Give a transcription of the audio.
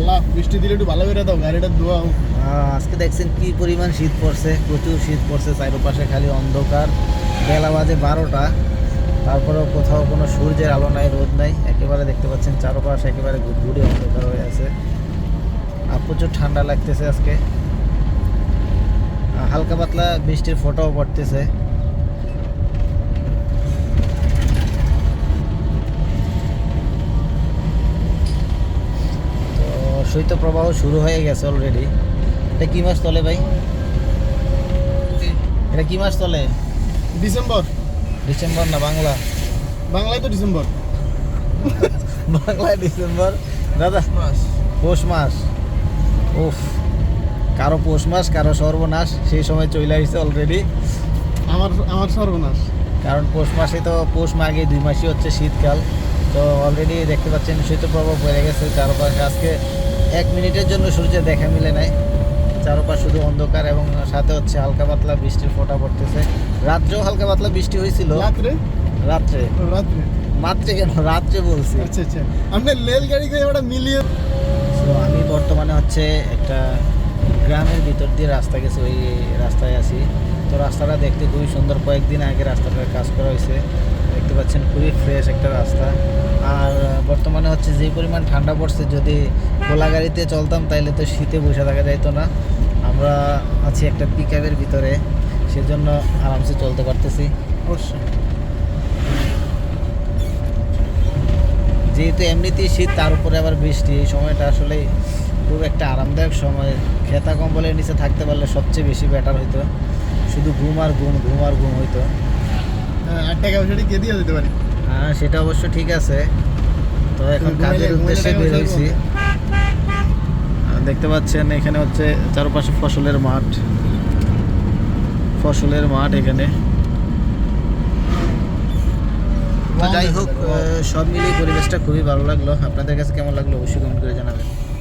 আল্লাহ, বৃষ্টি দিলে একটু ভালো করে দাও, গাড়িটা ধোয়া আজকে দেখছেন কি পরিমাণ শীত পড়ছে, প্রচুর শীত পড়ছে, চারপাশে খালি অন্ধকার। বেলা বাজে বারোটা, তারপরেও কোথাও কোনো সূর্যের আলো নাই, রোদ নাই, একেবারে দেখতে পাচ্ছেন চারপাশ একেবারে ঘুরঘুরে অন্ধকার হয়ে আছে। আর প্রচুর ঠান্ডা লাগতেছে আজকে। হালকা পাতলা বৃষ্টির ফোঁটাও পড়তেছে তো শৈত্যপ্রবাহ শুরু হয়ে গেছে অলরেডি এটা কি মাস চলে ভাই? এটা কি মাস চলে? ডিসেম্বর। ডিসেম্বর না বাংলা? বাংলায় তো ডিসেম্বর। বাংলায় ডিসেম্বর? দাদা মাস। পৌষ মাস। উফ কারও পৌষ মাস কারও সর্বনাশ সেই সময় চলে আসছে অলরেডি আমার আমার সর্বনাশ। কারণ পৌষ মাসে তো পৌষ মাগে দুই মাসই হচ্ছে শীতকাল। তো অলরেডি দেখতে পাচ্ছেন শৈত্যপ্রবাহ পড়ে গেছে চারপাশে। আজকে এক মিনিটের জন্য সূর্যের দেখা মিলে নাই। চারপাশ শুধু অন্ধকার এবং সাথে হচ্ছে হালকা পাতলা বৃষ্টির ফোঁটা পড়তেছে। রাত্রেও হালকা পাতলা বৃষ্টি হয়েছিল। রাত্রে? রাত্রে। রাত্রে? মাত্রে কেন? রাত্রে বলছি। আচ্ছা আচ্ছা। রেল গাড়ি করে ওটা মিলিয়ে তো আমি বর্তমানে হচ্ছে একটা গ্রামের ভিতর দিয়ে রাস্তা গেছে ওই রাস্তায় আছি। তো রাস্তাটা দেখতে খুবই সুন্দর। কয়েকদিন আগে রাস্তাটার কাজ করা হয়েছে। খুবই ফ্রেশ একটা রাস্তা। আর বর্তমানে হচ্ছে যে পরিমাণ ঠান্ডা পড়ছে যদি খোলা গাড়িতে চলতাম তাইলে তো শীতে বসে থাকা যাইতো না। আমরা আছি একটা পিক ভিতরে সেজন্য আরামসে চলতে পারতেছি। অবশ্যই। যেহেতু এমনিতেই শীত তার উপরে আবার বৃষ্টি এই সময়টা আসলে খুব একটা আরামদায়ক সময়। খেতা কম্বলের নিচে থাকতে পারলে সবচেয়ে বেশি বেটার হইতো। শুধু ঘুম আর ঘুম ঘুম আর ঘুম হইতো। আর টাকা পয়সাটি কে দিয়ে দিতে পারি। হ্যাঁ সেটা অবশ্য ঠিক আছে। তো এখন কাজের উদ্দেশ্যে বের হয়েছি। দেখতে পাচ্ছেন এখানে হচ্ছে চারপাশে ফসলের মাঠ। ফসলের মাঠ এখানে। যাই হোক সব মিলিয়ে পরিবেশটা খুবই ভালো লাগল। আপনাদের কাছে কেমন লাগল অবশ্যই কমেন্ট করে জানাবেন।